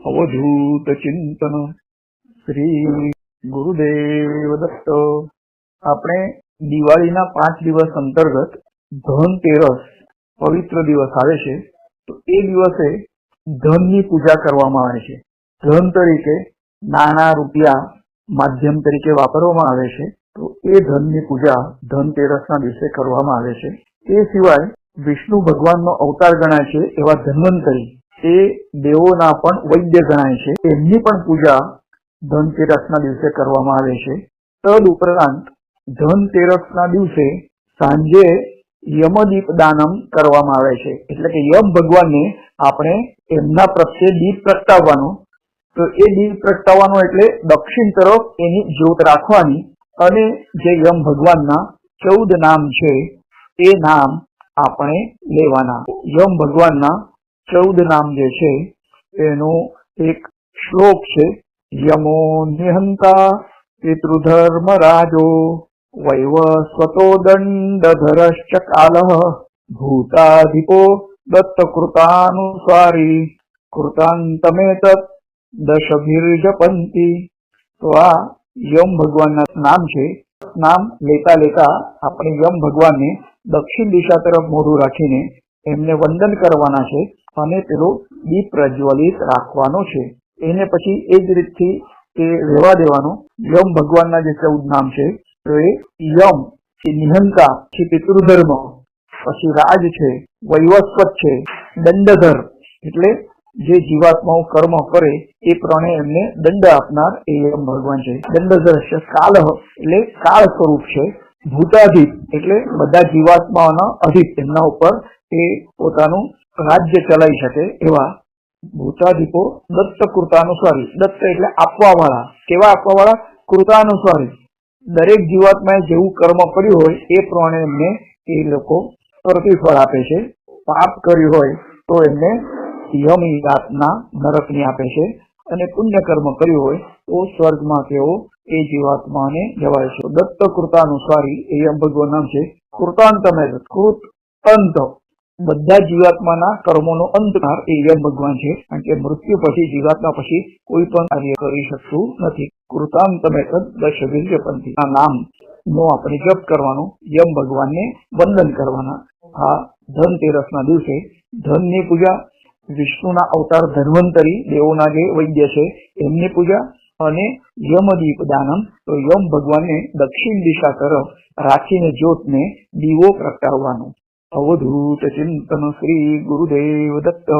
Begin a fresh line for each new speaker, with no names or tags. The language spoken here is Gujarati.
અવધૂત શ્રી ગુરુદેવ દત્ત આપણે દિવાળીના પાંચ દિવસ અંતર્ગત ધનતેરસ પવિત્ર દિવસ આવે છે, તો એ દિવસે ધનની પૂજા કરવામાં આવે છે. ધન તરીકે નાણાં, રૂપિયા માધ્યમ તરીકે વાપરવામાં આવે છે, તો એ ધનની પૂજા ધનતેરસના દિવસે કરવામાં આવે છે. એ સિવાય વિષ્ણુ ભગવાનનો અવતાર ગણાય છે એવા ધન્વંતરી. એ દેવોના પણ વૈદ્ય ગણાય છે. એમની પણ પૂજા ધનતેરસના દિવસે કરવામાં આવે છે. તદ ઉપરાંત ધનતેરસના દિવસે સાંજે યમદીપ દાનમ કરવામાં આવે છે. એટલે કે યમ ભગવાનને આપણે એમના પ્રત્યે દીપ પ્રગટાવવાનો. તો એ દીપ પ્રગટાવવાનો એટલે દક્ષિણ તરફ એની જ્યોત રાખવાની અને જે યમ ભગવાનના ચૌદ નામ છે, એ નામ આપણે લેવાના. યમ ભગવાનના ચૌદ નામ જે છે એનો એક શ્લોક છે, યમો નિહંતા પિતૃધર્મ રાજો વૈવસ્વતો દંડધરશ્ચ કાલ ભૂતાધિપો દત્તકૃતાનુસારી કૃતાંતમેતત દશભિર્જપંતી. તો આ યમ ભગવાનના નામ છે. નામ લેતા લેતા આપણે યમ ભગવાનને દક્ષિણ દિશા તરફ મોઢું રાખીને એમને વંદન કરવાના છે. અને પેલો દીપ પ્રજ્વલિત રાખવાનો છે. એને પછી એ જ રીતથી એ રહેવા દેવાનો. યમ ભગવાનના જે ચૌદ નામ છે, તો એ યમ છે નિહંકા છે પિતૃધર્મ. પછી રાજ છે, વૈવસ્વત છે, દંડધર. એટલે જે જીવાત્માઓ કર્મ કરે, એ પ્રમાણે એમને દંડ આપનાર એ યમ ભગવાન છે. દંડધર છે કાલ એટલે કાળ સ્વરૂપ છે, ભૂતાધિપ. એટલે બધા જીવાત્માઓના અધિપ. એમના ઉપર એ પોતાનું રાજ્ય ચલાવી શકે એવા ભૂતાધિપો દત્ત કૃતાનુસારી દત્ત એટલે આપવા વાળા કેવા આપવા વાળા કૃતાનુસારી. દરેક જીવાત્માએ જેવું કર્મ કર્યું હોય, એ પ્રમાણે એમને એ લોકો પ્રતિફળ આપે છે. પાપ કર્યું હોય, તો એમને યમી જાતના નરકની આપે છે. અને પુણ્ય કર્મ કર્યું હોય, તો સ્વર્ગમાં તેઓ એ જીવાત્માને જવાય છે. દત્ત કૃતાનુસારી એ ભગવાન નામ છે. કૃતાંત. કૃત અંત બધા જીવાત્માના કર્મોનો અંતકાર એ યમ ભગવાન છે. કારણ કે મૃત્યુ પછી જીવાત્મા પછી કોઈ પણ કાર્ય કરી શકતું નથી. કૃતાંત મેથડ દશવીર્ય પંથી આ નામ નો આપણે જપ કરવાનો, યમ ભગવાનને વંદન કરવાના. આ ધનતેરસના દિવસે ધનની પૂજા, વિષ્ણુના અવતાર ધન્વંતરી, દેવોના જે વૈદ્ય છે, એમની પૂજા અને યમદીપ દાનમ. તો યમ ભગવાનને દક્ષિણ દિશા તરફ રાખીને જ્યોતને દીવો પ્રગટાવવાનો. અવધૂત ચિંતન શ્રી ગુરુદેવ દત્ત